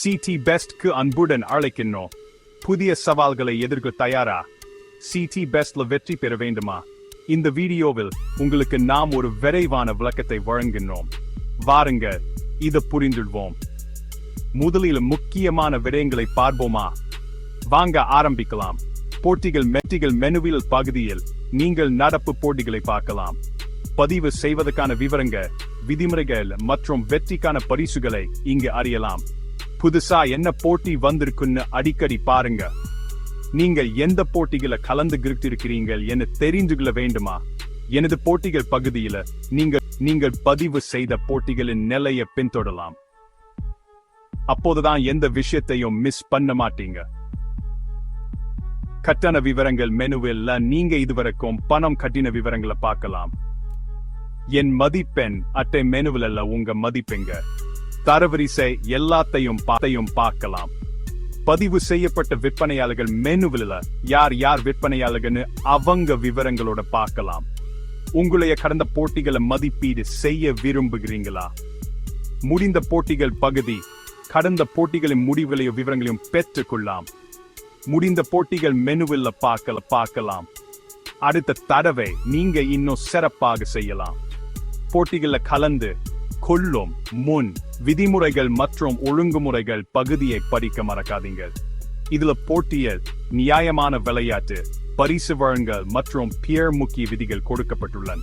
CD பெஸ்ட்க்கு அன்புடன் அழைக்கின்றோம். புதிய சவால்களை எதிர்க்க தயாரா? சிடி பெஸ்ட்ல வெற்றி பெற வேண்டுமா? இந்த வீடியோவில் உங்களுக்கு நாம் ஒரு விரைவான விளக்கத்தை வழங்கினோம் வாருங்க இதை புரிந்துள்வோம். முதலில் முக்கியமான விடயங்களை பார்ப்போமா? வாங்க ஆரம்பிக்கலாம். போட்டிகள் மெட்டிகள் மெனுவில் பகுதியில் நீங்கள் நடப்பு போட்டிகளை பார்க்கலாம். பதிவு செய்வதற்கான விவரங்கள் விதிமுறைகள் மற்றும் வெற்றிக்கான பரிசுகளை இங்கு அறியலாம். புதுசா என்ன போட்டி வந்திருக்குன்னு அடிக்கடி பாருங்க. நீங்கள் எந்த போட்டிகளை கலந்துகிட்டு இருக்கிறீர்கள் என தெரிந்துகொள்ள வேண்டுமா? எனது போட்டிகள் பகுதியில நீங்கள் நீங்கள் பதிவு செய்த போட்டிகளின் நிலையை பின்தொடரலாம். அப்போதுதான் எந்த விஷயத்தையும் மிஸ் பண்ண மாட்டீங்க. கட்டண விவரங்கள் மெனுவில் நீங்க இதுவரைக்கும் பணம் கட்டின விவரங்களை பார்க்கலாம். என் மதிப்பெண் அட்டை மெனுவில் உங்க மதிப்பெங்க தரவரிசை எல்லாத்தையும் பார்த்தையும் பார்க்கலாம். பதிவு செய்யப்பட்ட விற்பனையாளர்கள் மெனுவில் யார் யார் விற்பனையாளர்கள்னு அவங்க விவரங்களோட பார்க்கலாம். உங்களைய கடந்த போட்டிகளை மதிப்பீடு செய்ய விரும்புகிறீங்களா? முடிந்த போட்டிகள் பகுதி கடந்த போட்டிகளின் முடிவுகளையும் விவரங்களையும் பெற்றுக்கொள்ளலாம். முடிந்த போட்டிகள் மெனுவில் பார்க்கல பார்க்கலாம். அடுத்த தடவை நீங்க இன்னும் சிறப்பாக செய்யலாம். போட்டிகளில் கலந்து கொள்ளும் முன் விதிமுறைகள் மற்றும் ஒழுங்குமுறைகள் பகுதியை படிக்க மறக்காதீங்க இதுல போட்டியில் நியாயமான விளையாட்டு பரிசு வழங்கல் மற்றும் பியர் முக்கிய விதிகள் கொடுக்கப்பட்டுள்ளன.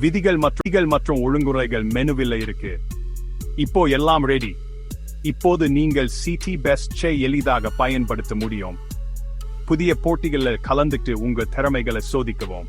விதிகள் மற்றும் மற்றும் ஒழுங்குமுறைகள் மெனுவில் இருக்கு. இப்போ எல்லாம் ரெடி இப்போது நீங்கள் சிடி பெஸ்டை எளிதாக பயன்படுத்த முடியும். புதிய போட்டிகளில் கலந்துட்டு உங்கள் திறமைகளை சோதிக்கவும்.